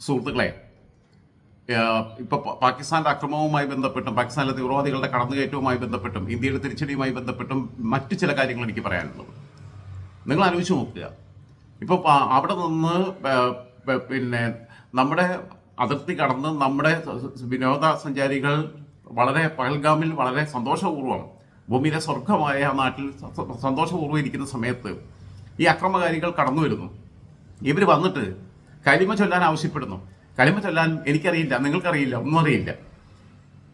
സുഹൃത്തുക്കളെ ഇപ്പോൾ പാകിസ്ഥാന്റെ അക്രമവുമായി ബന്ധപ്പെട്ടും പാകിസ്ഥാനിലെ തീവ്രവാദികളുടെ കടന്നുകയറ്റവുമായി ബന്ധപ്പെട്ടും ഇന്ത്യയുടെ തിരിച്ചടിയുമായി ബന്ധപ്പെട്ടും മറ്റു ചില കാര്യങ്ങൾ എനിക്ക് പറയാനുള്ളത്. നിങ്ങൾ ആലോചിച്ച് നോക്കുക. ഇപ്പോൾ അവിടെ നിന്ന് പിന്നെ നമ്മുടെ അതിർത്തി കടന്ന് നമ്മുടെ വിനോദസഞ്ചാരികൾ വളരെ പഹൽഗാമിൽ വളരെ സന്തോഷപൂർവം ഭൂമിയിലെ സ്വർഗമായ ആ നാട്ടിൽ സന്തോഷപൂർവം ഇരിക്കുന്ന സമയത്ത് ഈ അക്രമകാരികൾ കടന്നു വരുന്നു ഇവർ വന്നിട്ട് കരിമ ചൊല്ലാൻ ആവശ്യപ്പെടുന്നു. കലിമ ചൊല്ലാൻ എനിക്കറിയില്ല നിങ്ങൾക്കറിയില്ല ഒന്നും അറിയില്ല.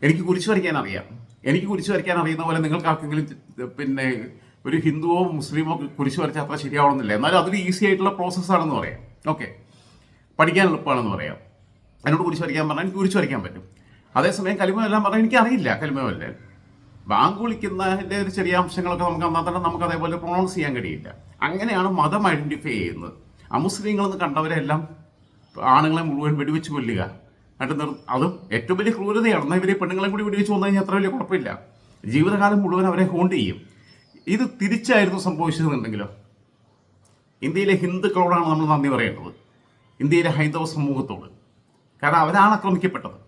എനിക്ക് കുരിശ് വരയ്ക്കാൻ അറിയാം. എനിക്ക് കുരിശ് വരയ്ക്കാൻ അറിയുന്ന പോലെ നിങ്ങൾക്ക് ആർക്കെങ്കിലും പിന്നെ ഒരു ഹിന്ദുവോ മുസ്ലിമോ കുരിശ് വരച്ചാൽ അത്ര ശരിയാവണമെന്നില്ല. എന്നാലും അതൊരു ഈസി ആയിട്ടുള്ള പ്രോസസ്സാണെന്ന് പറയാം. ഓക്കെ പഠിക്കാൻ എളുപ്പമാണെന്ന് പറയാം. എന്നോട് കുരിശ് വരയ്ക്കാൻ പറഞ്ഞാൽ എനിക്ക് കുരിശ് വരയ്ക്കാൻ പറ്റും. അതേസമയം കലിമ എല്ലാം പറഞ്ഞാൽ എനിക്കറിയില്ല കലിമ വല്ലാൻ ബാങ്ക് വിളിക്കുന്നതിന്റെ ഒരു ചെറിയ അംശങ്ങളൊക്കെ നമുക്ക് എന്നാൽ തന്നെ നമുക്ക് അതേപോലെ പ്രൊണൗൺസ് ചെയ്യാൻ കഴിയില്ല. അങ്ങനെയാണ് മതം ഐഡന്റിഫൈ ചെയ്യുന്നത്. അമുസ്ലിങ്ങളെന്ന് കണ്ടവരെല്ലാം ആണുങ്ങളെ മുഴുവൻ വെടിവെച്ച് കൊല്ലുക. എന്നിട്ട് നിർ അതും ഏറ്റവും വലിയ ക്രൂരതയാണ്. ഇവരെ പെണ്ണുങ്ങളെ കൂടി വെടിവെച്ച് വന്നു കഴിഞ്ഞാൽ അത്ര വലിയ കുഴപ്പമില്ല. ജീവിതകാലം മുഴുവൻ അവരെ ഹോണ്ട് ചെയ്യും. ഇത് തിരിച്ചായിരുന്നു സംഭവിച്ചതെന്നുണ്ടെങ്കിലോ ഇന്ത്യയിലെ ഹിന്ദുക്കളോടാണ് നമ്മൾ നന്ദി പറയേണ്ടത്. ഇന്ത്യയിലെ ഹൈന്ദവ സമൂഹത്തോട്. കാരണം അവരാണ് ആക്രമിക്കപ്പെട്ടത്.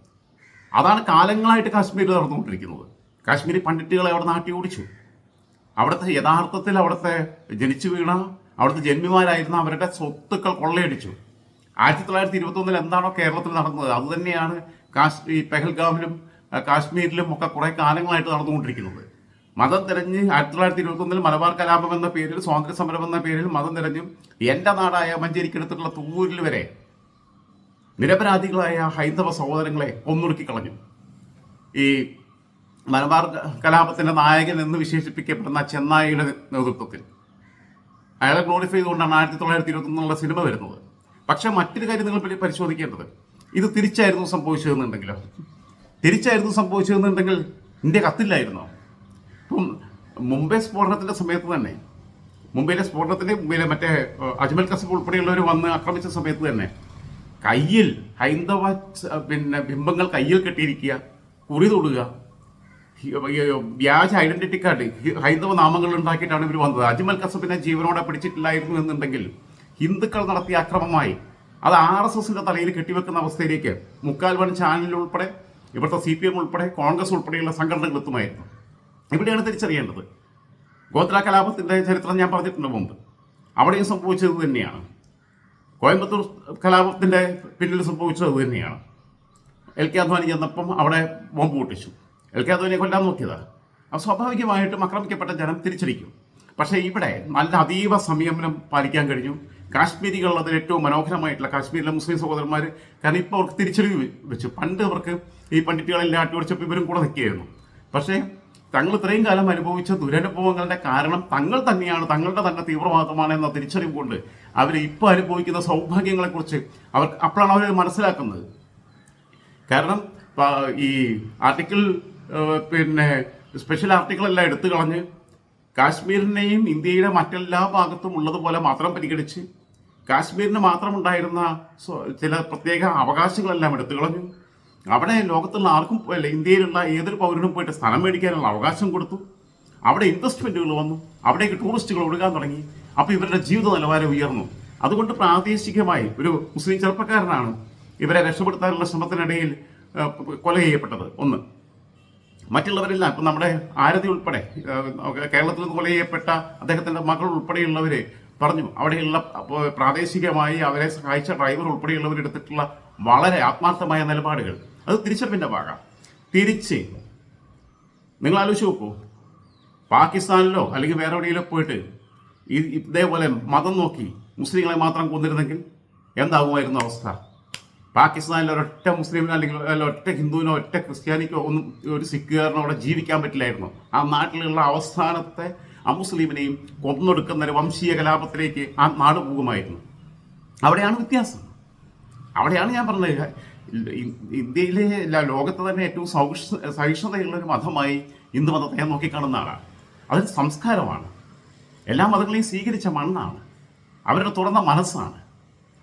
അതാണ് കാലങ്ങളായിട്ട് കാശ്മീരിൽ നടന്നുകൊണ്ടിരിക്കുന്നത്. കാശ്മീരി പണ്ഡിറ്റുകളെ അവിടെ നാട്ടി ഓടിച്ചു. അവിടുത്തെ യഥാർത്ഥത്തിൽ അവിടുത്തെ ജനിച്ചു വീണ അവിടുത്തെ ജന്മിമാരായിരുന്ന അവരുടെ സ്വത്തുക്കൾ കൊള്ളയടിച്ചു. ആയിരത്തി തൊള്ളായിരത്തി ഇരുപത്തൊന്നിൽ എന്താണോ കേരളത്തിൽ നടന്നത് അതുതന്നെയാണ് തന്നെയാണ് കാശ്മീർ പെഹൽഗാമിലും കാശ്മീരിലും ഒക്കെ കുറെ കാലങ്ങളായിട്ട് നടന്നുകൊണ്ടിരിക്കുന്നത്. മതം തിരഞ്ഞ് ആയിരത്തി തൊള്ളായിരത്തി ഇരുപത്തൊന്നിൽ മലബാർ കലാപം എന്ന പേരിൽ സ്വാതന്ത്ര്യ സമരം എന്ന പേരിൽ മതം തിരഞ്ഞും എന്റെ നാടായ മഞ്ചേരിക്കടുത്തുള്ള തൂരിൽ വരെ നിരപരാധികളായ ഹൈന്ദവ സഹോദരങ്ങളെ കൊന്നൊടുക്കി കളഞ്ഞു ഈ മലബാർ കലാപത്തിന്റെ നായകൻ എന്ന് വിശേഷിപ്പിക്കപ്പെടുന്ന ചെന്നായിയുടെ നേതൃത്വത്തിൽ. അയാളെ ഗ്ലോറിഫൈ ചെയ്തുകൊണ്ടാണ് ആയിരത്തി തൊള്ളായിരത്തി ഇരുപത്തൊന്നുള്ള സിനിമ വരുന്നത്. പക്ഷെ മറ്റൊരു കാര്യം നിങ്ങൾ പരിശോധിക്കേണ്ടത്. ഇത് തിരിച്ചായിരുന്നു സംഭവിച്ചതെന്നുണ്ടെങ്കിലോ? തിരിച്ചായിരുന്നു സംഭവിച്ചതെന്നുണ്ടെങ്കിൽ ഇന്ത്യ കത്തില്ലായിരുന്നോ? ഇപ്പം മുംബൈ സ്ഫോടനത്തിന്റെ സമയത്ത് തന്നെ മുംബൈയിലെ സ്ഫോടനത്തിന്റെ മുംബൈയിലെ മറ്റേ അജ്മൽ കസബ് ഉൾപ്പെടെയുള്ളവർ വന്ന് ആക്രമിച്ച സമയത്ത് തന്നെ കയ്യിൽ ഹൈന്ദവ പിന്നെ ബിംബങ്ങൾ കയ്യിൽ കെട്ടിയിരിക്കുക കുറി തൊടുക വ്യാജ ഐഡന്റിറ്റി കാർഡ് ഹൈന്ദവ നാമങ്ങൾ ഉണ്ടാക്കിയിട്ടാണ് ഇവർ വന്നത്. അജ്മൽ കസബിനെ ജീവനോടെ പിടിച്ചിട്ടില്ലായിരുന്നു എന്നുണ്ടെങ്കിൽ ഹിന്ദുക്കൾ നടത്തിയ അക്രമമായി. അത് ആർ എസ് എസിന്റെ തലയിൽ കെട്ടിവെക്കുന്ന അവസ്ഥയിലേക്ക് മുക്കാൽ വൺ ചാനലിൽ ഉൾപ്പെടെ ഇവിടുത്തെ സി പി എം ഉൾപ്പെടെ കോൺഗ്രസ് ഉൾപ്പെടെയുള്ള സംഘടനകൾ എത്തുമായിരുന്നു. ഇവിടെയാണ് തിരിച്ചറിയേണ്ടത്. ഗോത്ര കലാപത്തിന്റെ ചരിത്രം ഞാൻ പറഞ്ഞിട്ടുണ്ട് മുമ്പ്. അവിടെയും സംഭവിച്ചത് തന്നെയാണ്. കോയമ്പത്തൂർ കലാപത്തിന്റെ പിന്നിൽ സംഭവിച്ചത് തന്നെയാണ്. എൽ കെ അദ്വാനി ചെന്നപ്പം അവിടെ ബോംബ് പൊട്ടിച്ചു. എൽ കെ അദ്വാനിയെ കൊല്ലാൻ നോക്കിയതാ. അപ്പോൾ സ്വാഭാവികമായിട്ടും ആക്രമിക്കപ്പെട്ട ജനം തിരിച്ചടിക്കും. പക്ഷേ ഇവിടെ നല്ല അതീവ സംയമനം പാലിക്കാൻ കഴിഞ്ഞു. കാശ്മീരികൾ അതിൽ ഏറ്റവും മനോഹരമായിട്ടുള്ള കാശ്മീരിലെ മുസ്ലിം സഹോദരന്മാർ കാരണം ഇപ്പോൾ അവർക്ക് തിരിച്ചറിവ് വെച്ചു. പണ്ട് അവർക്ക് ഈ പണ്ഡിറ്റുകളെല്ലാം ആട്ടിയോടിച്ചപ്പോൾ ഇവരും കൂടെ നിൽക്കുകയായിരുന്നു. പക്ഷേ തങ്ങൾ ഇത്രയും കാലം അനുഭവിച്ച ദുരനുഭവങ്ങളുടെ കാരണം തങ്ങൾ തന്നെയാണ് തങ്ങളുടെ തന്നെ തീവ്രവാദമാണ് എന്ന തിരിച്ചറിവ് കൊണ്ട് അവർ ഇപ്പോൾ അനുഭവിക്കുന്ന സൗഭാഗ്യങ്ങളെക്കുറിച്ച് അവർ അപ്പോഴാണ് അവർ മനസ്സിലാക്കുന്നത്. കാരണം ഈ ആർട്ടിക്കിൾ പിന്നെ സ്പെഷ്യൽ ആർട്ടിക്കിൾ എല്ലാം എടുത്തു കളഞ്ഞ് കാശ്മീരിനെയും ഇന്ത്യയുടെ മറ്റെല്ലാ ഭാഗത്തും ഉള്ളതുപോലെ മാത്രം പരിഗണിച്ച് കാശ്മീരിന് മാത്രം ഉണ്ടായിരുന്ന ചില പ്രത്യേക അവകാശങ്ങളെല്ലാം എടുത്തു കളഞ്ഞു. അവിടെ ലോകത്തുള്ള ആർക്കും അല്ല ഇന്ത്യയിലുള്ള ഏതൊരു പൗരനും പോയിട്ട് സ്ഥലം മേടിക്കാനുള്ള അവകാശം കൊടുത്തു. അവിടെ ഇൻവെസ്റ്റ്മെന്റുകൾ വന്നു. അവിടേക്ക് ടൂറിസ്റ്റുകൾ ഒഴുകാൻ തുടങ്ങി. അപ്പോൾ ഇവരുടെ ജീവിത നിലവാരം ഉയർന്നു. അതുകൊണ്ട് പ്രാദേശികമായി ഒരു മുസ്ലിം ചെറുപ്പക്കാരനാണ് ഇവരെ രക്ഷപ്പെടുത്താനുള്ള ശ്രമത്തിനിടയിൽ കൊല ചെയ്യപ്പെട്ടത്. ഒന്ന്. മറ്റുള്ളവരെല്ലാം ഇപ്പം നമ്മുടെ ആരതി ഉൾപ്പെടെ കേരളത്തിൽ കൊല ചെയ്യപ്പെട്ട അദ്ദേഹത്തിന്റെ മകൾ ഉൾപ്പെടെയുള്ളവര് പറഞ്ഞു. അവിടെയുള്ള പ്രാദേശികമായി അവരെ സഹായിച്ച ഡ്രൈവർ ഉൾപ്പെടെയുള്ളവർ എടുത്തിട്ടുള്ള വളരെ ആത്മാർത്ഥമായ നിലപാടുകൾ. അത് തിരിച്ചറിവിന്റെ ഭാഗം തിരിച്ച് നിങ്ങൾ ആലോചിച്ച് നോക്കൂ. പാകിസ്ഥാനിലോ അല്ലെങ്കിൽ വേറെ എവിടെയെങ്കിലും പോയിട്ട് ഈ ഇതേപോലെ മതം നോക്കി മുസ്ലിങ്ങളെ മാത്രം കൊന്നിരുന്നെങ്കിൽ എന്താകുമായിരുന്നു അവസ്ഥ? പാകിസ്ഥാനിൽ ഒരൊറ്റ മുസ്ലിമിനോ അല്ലെങ്കിൽ അല്ല ഒറ്റ ഹിന്ദുവിനോ ഒറ്റ ക്രിസ്ത്യാനിക്കോ ഒന്നും ഒരു സിഖുകാരനോ അവിടെ ജീവിക്കാൻ പറ്റില്ലായിരുന്നു. ആ നാട്ടിലുള്ള അവസാനത്തെ അമുസ്ലിമിനെയും കൊന്നൊടുക്കുന്ന ഒരു വംശീയ കലാപത്തിലേക്ക് ആ നാട് പോകുമായിരുന്നു. അവിടെയാണ് വ്യത്യാസം. അവിടെയാണ് ഞാൻ പറഞ്ഞത് ഇന്ത്യയിലെ ലോകത്തെ തന്നെ ഏറ്റവും സൗഷ സഹിഷ്ണുതയുള്ള ഒരു മതമായി ഹിന്ദു മതത്തെ നോക്കിക്കാണുന്ന ആളാണ്. അതൊരു സംസ്കാരമാണ്. എല്ലാ മതങ്ങളെയും സ്വീകരിച്ച മണ്ണാണ്. അവരുടെ തുറന്ന മനസ്സാണ്.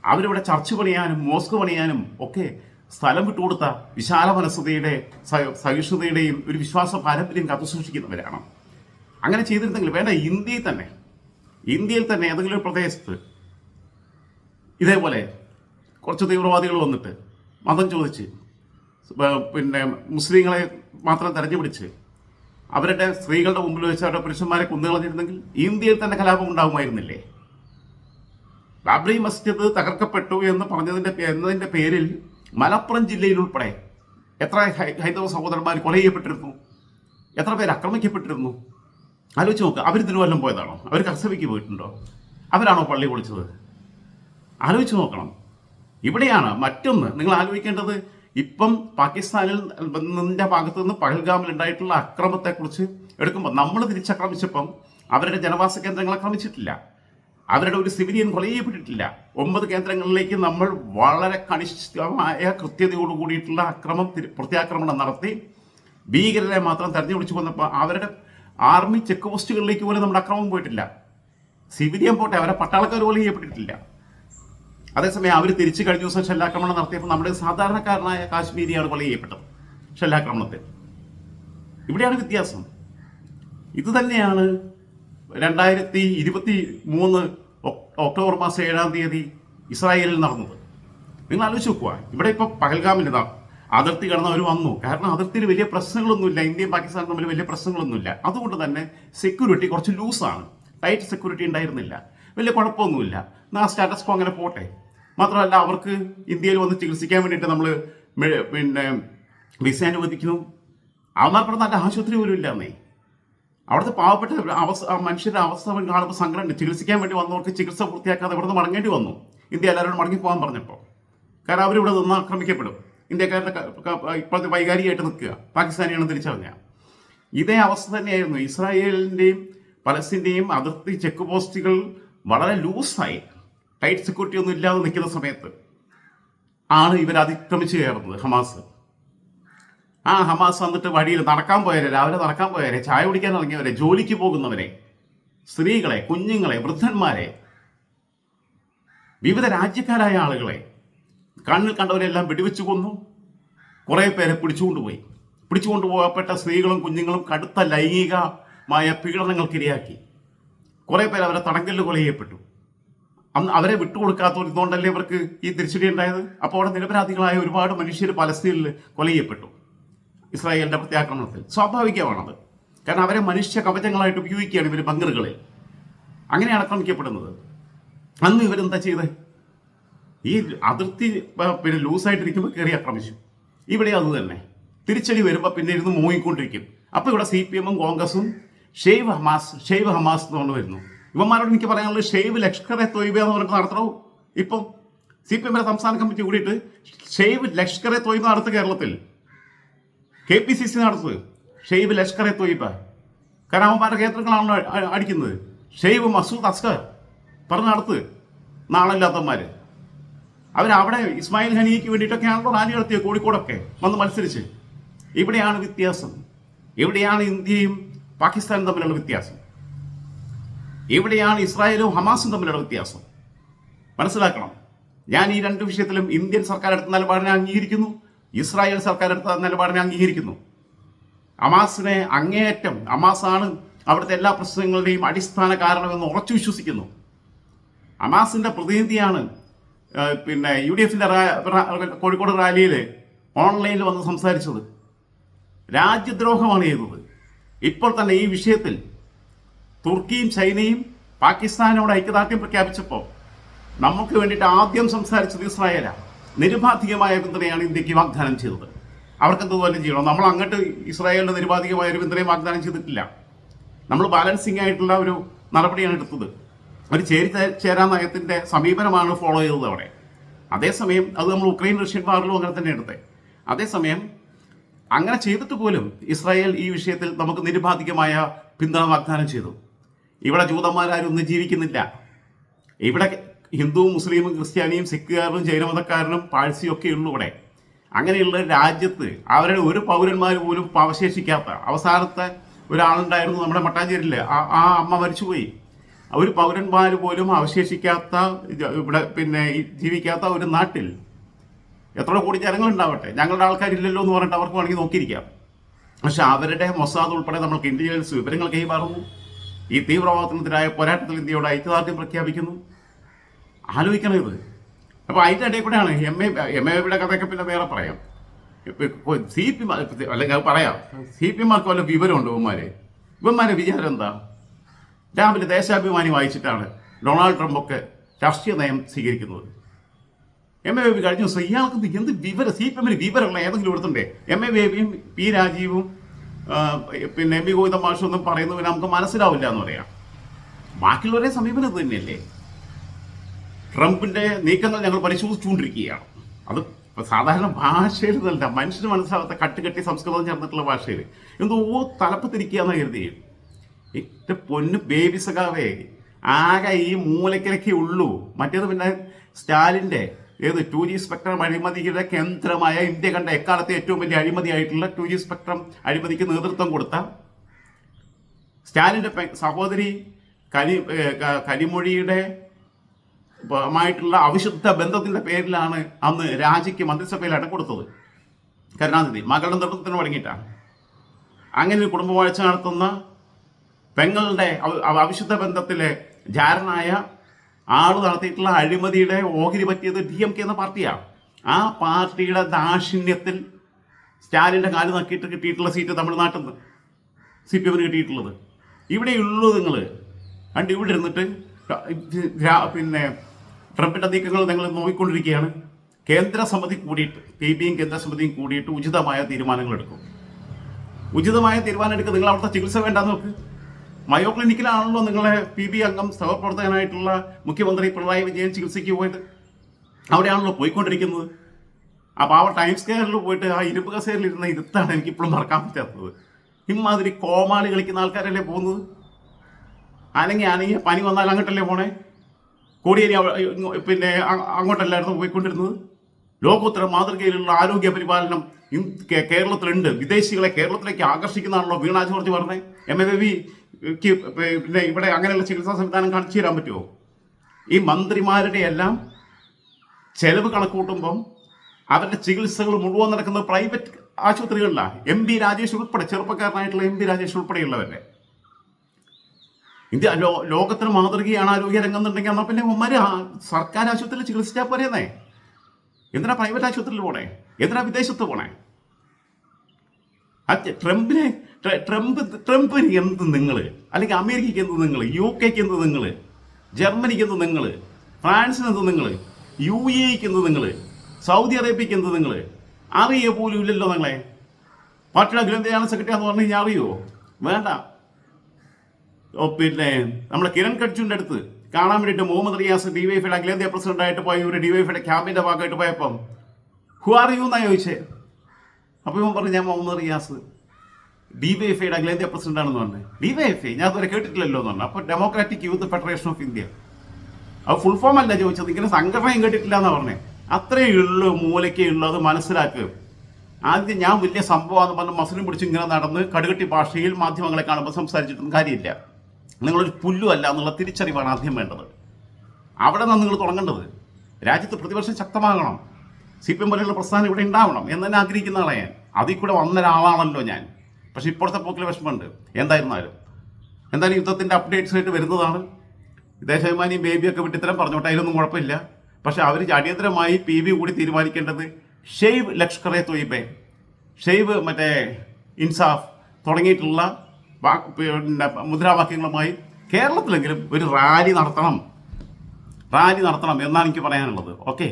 അവരിവിടെ ചർച്ച് പണിയാനും മോസ്ക് പണിയാനും ഒക്കെ സ്ഥലം വിട്ടുകൊടുത്ത വിശാല മനസ്സതയുടെ സഹിഷ്ണുതയുടെയും ഒരു വിശ്വാസ പാരമ്പര്യം കാത്തുസൂക്ഷിക്കുന്നവരാണ്. അങ്ങനെ ചെയ്തിരുന്നെങ്കിൽ വേണ്ട ഇന്ത്യയിൽ തന്നെ. ഇന്ത്യയിൽ തന്നെ ഏതെങ്കിലും ഒരു പ്രദേശത്ത് ഇതേപോലെ കുറച്ച് തീവ്രവാദികൾ വന്നിട്ട് മതം ചോദിച്ച് പിന്നെ മുസ്ലിങ്ങളെ മാത്രം തെരഞ്ഞു പിടിച്ച് അവരുടെ സ്ത്രീകളുടെ മുമ്പിൽ വെച്ച് അവരുടെ പുരുഷന്മാരെ കുന്നുകളഞ്ഞിരുന്നെങ്കിൽ ഇന്ത്യയിൽ തന്നെ കലാപം ഉണ്ടാകുമായിരുന്നില്ലേ? ബാബ്രി മസ്ജിദ് തകർക്കപ്പെട്ടു എന്ന് പറഞ്ഞതിന്റെ എന്നതിന്റെ പേരിൽ മലപ്പുറം ജില്ലയിലുൾപ്പെടെ എത്ര ഹൈന്ദവ സഹോദരന്മാർ കൊല ചെയ്യപ്പെട്ടിരുന്നു എത്ര പേര് ആക്രമിക്കപ്പെട്ടിരുന്നു? ആലോചിച്ച് നോക്കുക അവർ തിരുവല്ലം പോയതാണോ? അവർ കസവയ്ക്ക് പോയിട്ടുണ്ടോ? അവരാണോ പള്ളി പൊളിച്ചത്? ആലോചിച്ച് നോക്കണം. ഇവിടെയാണ് മറ്റൊന്ന് നിങ്ങൾ ആലോചിക്കേണ്ടത് ഇപ്പം പാകിസ്ഥാനിൽ നിന്റെ ഭാഗത്തു നിന്ന് പഹൽഗാമിൽ ഉണ്ടായിട്ടുള്ള അക്രമത്തെക്കുറിച്ച് എടുക്കുമ്പോൾ നമ്മൾ തിരിച്ചാക്രമിച്ചപ്പം അവരുടെ ജനവാസ കേന്ദ്രങ്ങൾ ആക്രമിച്ചിട്ടില്ല. അവരുടെ ഒരു സിവിലിയൻ കൊല ഒമ്പത് കേന്ദ്രങ്ങളിലേക്ക് നമ്മൾ വളരെ കണിശമായ കൃത്യതയോട് കൂടിയിട്ടുള്ള അക്രമം പ്രത്യാക്രമണം നടത്തി ഭീകരരെ മാത്രം തെരഞ്ഞു പിടിച്ചു വന്നപ്പോൾ അവരുടെ ആർമി ചെക്ക് പോസ്റ്റുകളിലേക്ക് പോലും നമ്മുടെ അക്രമം പോയിട്ടില്ല. സിവിലിയൻ പോട്ടെ അവരെ പട്ടാളക്കാർ പോലും ചെയ്യപ്പെട്ടിട്ടില്ല. അതേസമയം അവർ തിരിച്ചു കഴിഞ്ഞ ദിവസം ഷെല്ലാക്രമണം നടത്തിയപ്പോൾ നമ്മുടെ സാധാരണക്കാരനായ കാശ്മീരിയാണ് കൊല ചെയ്യപ്പെട്ടത് ഷെല്ലാക്രമണത്തിൽ. ഇവിടെയാണ് വ്യത്യാസം. ഇത് തന്നെയാണ് രണ്ടായിരത്തി ഇരുപത്തി മൂന്ന് ഒക്ടോബർ മാസം ഏഴാം തീയതി ഇസ്രായേലിൽ നടന്നത്. നിങ്ങൾ ആലോചിച്ച് നോക്കുക ഇവിടെ ഇപ്പോൾ പഹൽഗാമിൽ അതിർത്തി കടന്ന് അവർ വന്നു. കാരണം അതിർത്തിയിൽ വലിയ പ്രശ്നങ്ങളൊന്നുമില്ല. ഇന്ത്യയും പാകിസ്ഥാനും തമ്മിൽ വലിയ പ്രശ്നങ്ങളൊന്നുമില്ല. അതുകൊണ്ട് തന്നെ സെക്യൂരിറ്റി കുറച്ച് ലൂസാണ് ടൈറ്റ് സെക്യൂരിറ്റി ഉണ്ടായിരുന്നില്ല. വലിയ കുഴപ്പമൊന്നുമില്ല. എന്നാൽ സ്റ്റാറ്റസ് അങ്ങനെ പോട്ടെ. മാത്രമല്ല അവർക്ക് ഇന്ത്യയിൽ വന്ന് ചികിത്സിക്കാൻ വേണ്ടിയിട്ട് നമ്മൾ പിന്നെ വിസ അനുവദിക്കുന്നു. അവന്മാർക്ക് നല്ല ആശുപത്രി പോലും ഇല്ലാന്നേ അവിടുത്തെ പാവപ്പെട്ട അവസ്ഥ മനുഷ്യരുടെ അവസ്ഥ കാണുമ്പോൾ സങ്കടമുണ്ട് ചികിത്സിക്കാൻ വേണ്ടി വന്നവർക്ക് ചികിത്സ പൂർത്തിയാക്കാതെ ഇവിടുന്ന് മടങ്ങേണ്ടി വന്നു. ഇന്ത്യ എല്ലാവരോടും മടങ്ങി പോകാൻ പറഞ്ഞപ്പോൾ കാരണം അവരിവിടെ നിന്ന് ആക്രമിക്കപ്പെടും. ഇന്ത്യക്കാരുടെ ഇപ്പോഴത്തെ വൈകാരികമായിട്ട് നിൽക്കുക. പാകിസ്ഥാനിയാണ് തിരിച്ചറിഞ്ഞ. ഇതേ അവസ്ഥ തന്നെയായിരുന്നു. ഇസ്രായേലിന്റെയും പലസ്തീന്റെയും അതിർത്തി ചെക്ക് പോസ്റ്റുകൾ വളരെ ലൂസായി. ടൈറ്റ് സെക്യൂരിറ്റി ഒന്നും ഇല്ലാതെ നിൽക്കുന്ന സമയത്ത് ആണ് ഇവർ അതിക്രമിച്ചു കയറുന്നത് ഹമാസ്. ആ ഹമാസ് വന്നിട്ട് വഴിയിൽ നടക്കാൻ പോയവരെ രാവിലെ നടക്കാൻ പോയവരെ ചായ കുടിക്കാൻ ഇറങ്ങിയവരെ ജോലിക്ക് പോകുന്നവരെ സ്ത്രീകളെ കുഞ്ഞുങ്ങളെ വൃദ്ധന്മാരെ വിവിധ രാജ്യക്കാരായ ആളുകളെ കണ്ണിൽ കണ്ടവരെല്ലാം വെടിവെച്ച് കൊന്നു. കുറേ പേരെ പിടിച്ചുകൊണ്ടുപോയി. പിടിച്ചുകൊണ്ടുപോകപ്പെട്ട സ്ത്രീകളും കുഞ്ഞുങ്ങളും കടുത്ത ലൈംഗികമായ പീഡനങ്ങൾക്കിരയാക്കി. കുറേ പേർ അവരെ തടങ്കലിൽ കൊല ചെയ്യപ്പെട്ടു. അന്ന് അവരെ വിട്ടുകൊടുക്കാത്തതുകൊണ്ടല്ലേ ഇവർക്ക് ഈ തിരിച്ചടി ഉണ്ടായത്? അപ്പോൾ അവിടെ നിരപരാധികളായ ഒരുപാട് മനുഷ്യർ പലസ്തീനിൽ കൊല ചെയ്യപ്പെട്ടു. ഇസ്രായേലിന്റെ പ്രത്യാക്രമണത്തിൽ. സ്വാഭാവികമാണത്. കാരണം അവരെ മനുഷ്യ കവചങ്ങളായിട്ട് ഉപയോഗിക്കുകയാണ് ഇവർ ബങ്കറുകളിൽ അങ്ങനെയാണ് ആക്രമിക്കപ്പെടുന്നത്. അന്ന് ഇവരെന്താ ചെയ്തത് ഈ അതിർത്തി പിന്നെ ലൂസായിട്ടിരിക്കുമ്പോൾ കയറി ആക്രമിച്ചു. ഇവിടെ അത് തന്നെ. തിരിച്ചടി വരുമ്പോൾ പിന്നെ ഇരുന്ന് മൂങ്ങിക്കൊണ്ടിരിക്കും. അപ്പോൾ ഇവിടെ സി പി എമ്മും കോൺഗ്രസും ഷെയ്വ് ഹമാസ് ഷെയ്വ് ഹമാസ് എന്ന് പറഞ്ഞു വരുന്നു. ഇവന്മാരോട് എനിക്ക് പറയാനുള്ളത് ഷെയ്വ് ലഷ്കറെ തൊയ്ബ എന്ന് പറഞ്ഞിട്ട് നടത്തണോ. ഇപ്പം സി പി എമ്മിന്റെ സംസ്ഥാന കമ്മിറ്റി കൂടിയിട്ട് ഷെയ്വ് ലഷ്കറെ തൊയ്ബ നടത്തു കേരളത്തിൽ. കെ പി സി സി നടത്തു ഷെയ്ബ് ലഷ്കറെ തൊയ്ബ. കാരണം അവന്മാരുടെ കേന്ദ്രങ്ങളാണല്ലോ അടിക്കുന്നത്. ഷെയ്ബ് മസൂദ് അസ്കർ പറഞ്ഞ് നടത്ത്. നാളല്ലാത്തവന്മാര് അവരവിടെ ഇസ്മായിൽ ഹനിക്ക് വേണ്ടിയിട്ടൊക്കെയാണല്ലോ റാലി നടത്തിയത് കോഴിക്കോടൊക്കെ. വന്ന് മത്സരിച്ച്. ഇവിടെയാണ് വ്യത്യാസം. എവിടെയാണ് ഇന്ത്യയും പാകിസ്ഥാനും തമ്മിലുള്ള വ്യത്യാസം. എവിടെയാണ് ഇസ്രായേലും ഹമാസും തമ്മിലുള്ള വ്യത്യാസം. മനസ്സിലാക്കണം. ഞാൻ ഈ രണ്ട് വിഷയത്തിലും ഇന്ത്യൻ സർക്കാർ എടുത്ത നിലപാടിനെ അംഗീകരിക്കുന്നു ഇസ്രായേൽ സർക്കാർ എടുത്ത നിലപാടിനെ അംഗീകരിക്കുന്നു. അമാസിനെ അങ്ങേയറ്റം അമാസാണ് അവിടുത്തെ എല്ലാ പ്രശ്നങ്ങളുടെയും അടിസ്ഥാന കാരണമെന്ന് ഉറച്ചു വിശ്വസിക്കുന്നു. അമാസിന്റെ പ്രതിനിധിയാണ് പിന്നെ യു ഡി എഫിന്റെ കോഴിക്കോട് റാലിയിൽ ഓൺലൈനിൽ വന്ന് സംസാരിച്ചത് രാജ്യദ്രോഹമാണ് ചെയ്തത്. ഇപ്പോൾ തന്നെ ഈ വിഷയത്തിൽ തുർക്കിയും ചൈനയും പാകിസ്ഥാനോട് ഐക്യദാർഢ്യം പ്രഖ്യാപിച്ചപ്പോൾ നമുക്ക് വേണ്ടിയിട്ട് ആദ്യം സംസാരിച്ചത് ഇസ്രായേലാണ് നിരുപാധികമായ പിന്തുണയാണ് ഇന്ത്യയ്ക്ക് വാഗ്ദാനം ചെയ്തത്. അവർക്ക് എന്തുപോലെ ചെയ്യണം? നമ്മൾ അങ്ങോട്ട് ഇസ്രായേലിന് നിരുപാധികമായ ഒരു പിന്തുണയും വാഗ്ദാനം ചെയ്തിട്ടില്ല. നമ്മൾ ബാലൻസിംഗ് ആയിട്ടുള്ള ഒരു നടപടിയാണ് എടുത്തത്. ഒരു ചേരി ചേരാ നയത്തിന്റെ സമീപനമാണ് ഫോളോ ചെയ്തത് അവിടെ. അതേസമയം അത് നമ്മൾ ഉക്രൈൻ റഷ്യൻ വാറിലും അങ്ങനെ തന്നെ എടുത്തേ. അതേസമയം അങ്ങനെ ചെയ്തിട്ട് പോലും ഇസ്രായേൽ ഈ വിഷയത്തിൽ നമുക്ക് നിരുപാധികമായ പിന്തുണ വാഗ്ദാനം ചെയ്തു. ഇവിടെ ജൂതന്മാരാരും ഒന്നും ജീവിക്കുന്നില്ല. ഇവിടെ ഹിന്ദുവും മുസ്ലിമും ക്രിസ്ത്യാനിയും സിഖുകാരനും ജൈനമതക്കാരനും പാഴ്സിയും ഒക്കെ ഉള്ളൂ ഇവിടെ. അങ്ങനെയുള്ള രാജ്യത്ത് അവരുടെ ഒരു പൗരന്മാർ പോലും അവശേഷിക്കാത്ത അവസാനത്തെ ഒരാളുണ്ടായിരുന്നു നമ്മുടെ മട്ടാഞ്ചേരിയിൽ ആ ആ അമ്മ മരിച്ചുപോയി. ഒരു പൗരന്മാർ പോലും അവശേഷിക്കാത്ത ഇവിടെ പിന്നെ ജീവിക്കാത്ത ഒരു നാട്ടിൽ എത്ര കോടി ജനങ്ങളുണ്ടാവട്ടെ ഞങ്ങളുടെ ആൾക്കാരില്ലല്ലോ എന്ന് പറഞ്ഞിട്ട് അവർക്ക് വേണമെങ്കിൽ നോക്കിയിരിക്കാം. പക്ഷെ അവരുടെ മൊസാദ് ഉൾപ്പെടെ നമ്മൾക്ക് ഇന്റലിജൻസ് വിവരങ്ങൾ കൈമാറുന്നു. ഈ തീവ്രവാദത്തിനെതിരായ പോരാട്ടത്തിൽ ഇന്ത്യയോട് ഐക്യദാർഢ്യം പ്രഖ്യാപിക്കുന്നു. ആലോചിക്കണം ഇത്. അപ്പോൾ അതിന്റെ ഇടയിൽ കൂടെയാണ് എം എ എം എയുടെ കഥയൊക്കെ പിന്നെ വേറെ പറയാം. സി പി അല്ലെങ്കിൽ പറയാം. സി പി മാർക്ക് വല്ല വിവരമുണ്ട് ഇവന്മാരെ? ഇവന്മാരെ വിചാരം എന്താ? രാവിലെ ദേശാഭിമാനി വായിച്ചിട്ടാണ് ഡൊണാൾഡ് ട്രംപൊക്കെ രാഷ്ട്രീയ നയം സ്വീകരിക്കുന്നത്. എം എ ബേബി കഴിഞ്ഞ ദിവസം ഇയാൾക്ക് എന്ത് വിവരം സി പി എമ്മിന് വിവരമുള്ള ഏതെങ്കിലും ഇവിടുത്തുണ്ടേ എം എ ബേബിയും പി രാജീവും പിന്നെ എം വി ഗോവിന്ദ മാഷും ഒന്നും പറയുന്നത് പിന്നെ നമുക്ക് മനസ്സിലാവില്ല എന്ന് പറയാം. ബാക്കിയുള്ളവരെ സമീപനം ഇത് തന്നെയല്ലേ? ട്രംപിന്റെ നീക്കങ്ങൾ ഞങ്ങൾ പരിശോധിച്ചുകൊണ്ടിരിക്കുകയാണ്. അത് സാധാരണ ഭാഷയിൽ നല്ല മനുഷ്യന് മനസ്സിലാവാത്ത കട്ടുകെട്ടി സംസ്കൃതം ചേർന്നിട്ടുള്ള ഭാഷയിൽ. എന്തോ തലപ്പത്തിരിക്കുകയെന്ന് കരുതി എന്റെ പൊന്ന് ബേബി സഖാവേ. ആകെ ഈ മൂലക്കിലക്കേ ഉള്ളൂ. മറ്റേത് പിന്നെ സ്റ്റാലിന്റെ ഏത് ടു ജി സ്പെക്ട്രം അഴിമതിയുടെ കേന്ദ്രമായ ഇന്ത്യ കണ്ട എക്കാലത്തെ ഏറ്റവും വലിയ അഴിമതിയായിട്ടുള്ള ടു ജി സ്പെക്ട്രം അഴിമതിക്ക് നേതൃത്വം കൊടുത്ത സ്റ്റാലിന്റെ സഹോദരി കനി ഏ, ക- കനിമൊഴിയുടെ മായിട്ടുള്ള അവിശുദ്ധ ബന്ധത്തിന്റെ പേരിലാണ് അന്ന് രാജിക്ക് മന്ത്രിസഭയിൽ ഇടം കൊടുത്തത്. കരുണാനിധി മകളുടെ നേതൃത്വത്തിന് തുടങ്ങിയിട്ടാണ് അങ്ങനെ കുടുംബവാഴ്ച നടത്തുന്ന പെങ്ങളുടെ അവ- അവ- അവിശുദ്ധ ബന്ധത്തിലെ ജാരനായ ആൾ നടത്തിയിട്ടുള്ള അഴിമതിയുടെ ഓഹരി പറ്റിയത് ഡി എം കെ എന്ന പാർട്ടിയാണ് ആ പാർട്ടിയുടെ ദാക്ഷിണ്യത്തിൽ സ്റ്റാലിന്റെ കാൽ നക്കിയിട്ട് കിട്ടിയിട്ടുള്ള സീറ്റ് തമിഴ്നാട്ടിൽ നിന്ന് സി പി എമ്മിന് കിട്ടിയിട്ടുള്ളത്. ഇവിടെയുള്ളൂ നിങ്ങൾ കണ്ട് ഇവിടെ ഇരുന്നിട്ട് പിന്നെ ട്രംപിന്റെ നീക്കങ്ങൾ നിങ്ങൾ നോക്കിക്കൊണ്ടിരിക്കുകയാണ്. കേന്ദ്ര സമിതി കൂടിയിട്ട് പി ബിയും കേന്ദ്ര സമിതിയും കൂടിയിട്ട് ഉചിതമായ തീരുമാനങ്ങൾ എടുക്കും. ഉചിതമായ തീരുമാനം എടുക്കുക. നിങ്ങൾ അവിടുത്തെ ചികിത്സ വേണ്ടാന്ന് നോക്ക്. മയോ ക്ലിനിക്കിലാണല്ലോ നിങ്ങളെ പി ബി അംഗം സഹപ്രവർത്തകനായിട്ടുള്ള മുഖ്യമന്ത്രി പിണറായി വിജയൻ ചികിത്സയ്ക്ക് പോയത്. അവിടെയാണല്ലോ പോയിക്കൊണ്ടിരിക്കുന്നത്. ആ പാവ ടൈം സ്കെയറിൽ പോയിട്ട് ആ ഇരുമ്പ് കസേരയിൽ ഇരുന്ന ഇരുത്താണ് എനിക്ക് ഇപ്പോഴും മറക്കാൻ പറ്റാത്തത്. ഇമാതിരി കോമാളി കളിക്കുന്ന ആൾക്കാരല്ലേ പോകുന്നത്? അല്ലെങ്കിൽ ആണെങ്കിൽ പനി വന്നാൽ അങ്ങോട്ടല്ലേ പോണേ? കോടിയേരി പിന്നെ അങ്ങോട്ടല്ലായിരുന്നു പോയിക്കൊണ്ടിരുന്നത്? ലോകോത്തര മാതൃകയിലുള്ള ആരോഗ്യ പരിപാലനം കേരളത്തിലുണ്ട്. വിദേശികളെ കേരളത്തിലേക്ക് ആകർഷിക്കുന്നതാണല്ലോ വീണ ജോർജ് പറഞ്ഞത് എം. എ. ബി പിന്നെ ഇവിടെ അങ്ങനെയുള്ള ചികിത്സാ സംവിധാനം കാണിച്ചു തരാൻ പറ്റുമോ ഈ മന്ത്രിമാരുടെ എല്ലാം ചെലവ് കണക്കൂട്ടുമ്പം അവരുടെ ചികിത്സകൾ മുഴുവൻ നടക്കുന്നത് പ്രൈവറ്റ് ആശുപത്രികളിലാണ് എം ബി രാജേഷ് ഉൾപ്പെടെ ചെറുപ്പക്കാരനായിട്ടുള്ള എം ബി രാജേഷ് ഉൾപ്പെടെയുള്ളവരെ ഇന്ത്യ ലോ ലോകത്തിന് മാതൃകയാണ് ആരോഗ്യ രംഗം എന്നുണ്ടെങ്കിൽ എന്നാൽ പിന്നെ സർക്കാർ ആശുപത്രിയിൽ ചികിത്സിച്ചാൽ പോരേന്നേ. എന്തിനാ പ്രൈവറ്റ് ആശുപത്രിയിൽ പോണേ? എന്തിനാ വിദേശത്ത് പോണേ? ട്രംപിനെ ട്ര- ട്രംപ് ട്രംപിന് എന്ത് നിങ്ങൾ അല്ലെങ്കിൽ അമേരിക്കയ്ക്ക് എന്ത് നിങ്ങൾ യു കെക്ക് എന്ത് നിങ്ങൾ ജർമ്മനിക്ക് എന്ത് നിങ്ങൾ ഫ്രാൻസിന് എന്ത് നിങ്ങൾ യു എക്ക് എന്ത് നിങ്ങൾ സൗദി അറേബ്യക്ക് എന്ത് നിങ്ങൾ അറിയ പോലും ഇല്ലല്ലോ നിങ്ങളെ. പാർട്ടിയുടെ അഖിലേന്ത്യാ സെക്രട്ടറി എന്ന് പറഞ്ഞു കഴിഞ്ഞാൽ അറിയോ? വേണ്ട. പിന്നെ നമ്മുടെ കിരൺ കഡ്ജുവിന്റെ അടുത്ത് കാണാൻ വേണ്ടിയിട്ട് മുഹമ്മദ് റിയാസ് ഡി വൈ ഫിയുടെ അഖിലേന്ത്യാ പ്രസിഡന്റായിട്ട് ഡി വൈ ഫിയുടെ ക്യാമ്പിന്റെ ഭാഗമായിട്ട് പോയപ്പം ഹു ആർ യു എന്നാ ചോദിച്ചേ. അപ്പോൾ ഇവൻ പറഞ്ഞു ഞാൻ Muhammad Riyas. D Y F ഐയുടെ അഖിലേന്ത്യാ പ്രസിഡന്റ് ആണെന്ന് പറഞ്ഞു. ഡി വൈ എഫ് ഐ ഞാൻ അതുവരെ കേട്ടിട്ടില്ലല്ലോ എന്ന് പറഞ്ഞു. അപ്പോൾ Democratic Youth Federation of India അത് ഫുൾ ഫോം അല്ല ചോദിച്ചത്. ഇങ്ങനെ സംഘടനയും കേട്ടിട്ടില്ല എന്നാ പറഞ്ഞേ. അത്രയേ ഉള്ളൂ മൂലയ്ക്കേ ഉള്ളൂ അത് മനസ്സിലാക്കുക ആദ്യം ഞാൻ വലിയ സംഭവമാണെന്ന് പറഞ്ഞ് മസിലും പിടിച്ച് ഇങ്ങനെ നടന്ന് കടുകട്ടി ഭാഷയിൽ മാധ്യമങ്ങളെ കാണുമ്പോൾ സംസാരിച്ചിട്ടൊന്നും കാര്യമില്ല. നിങ്ങളൊരു പുല്ലുമല്ല എന്നുള്ള തിരിച്ചറിവാണ് ആദ്യം വേണ്ടത്. അവിടെ നിന്നാണ് നിങ്ങൾ തുടങ്ങേണ്ടത്. രാജ്യത്ത് പ്രതിപക്ഷം ശക്തമാകണം. സി പി എം പോലെയുള്ള പ്രസ്ഥാനം ഇവിടെ ഉണ്ടാവണം എന്ന് തന്നെ ആഗ്രഹിക്കുന്ന ആളെ ഞാൻ. അതിൽ കൂടെ വന്ന ഒരാളാണല്ലോ ഞാൻ. പക്ഷെ ഇപ്പോഴത്തെ പോക്കിൽ വിഷമമുണ്ട് എന്തായിരുന്നാലും. എന്തായാലും യുദ്ധത്തിന്റെ അപ്ഡേറ്റ്സ് ആയിട്ട് വരുന്നതാണ്? ദേശാഭിമാനിയും ബേബിയൊക്കെ വിട്ടിത്തരം പറഞ്ഞോട്ടെ അതിലൊന്നും കുഴപ്പമില്ല. പക്ഷെ അവർ അടിയന്തരമായി പി ബി കൂടി തീരുമാനിക്കേണ്ടത് ഷെയ്ബ് ലഷ്കറെ തൊയ്ബെ ഷെയ്ബ് മറ്റേ ഇൻസാഫ് തുടങ്ങിയിട്ടുള്ള പിന്നെ മുദ്രാവാക്യങ്ങളുമായി കേരളത്തിലെങ്കിലും ഒരു റാലി നടത്തണം. റാലി നടത്തണം എന്നാണ് എനിക്ക് പറയാനുള്ളത്. ഓക്കെ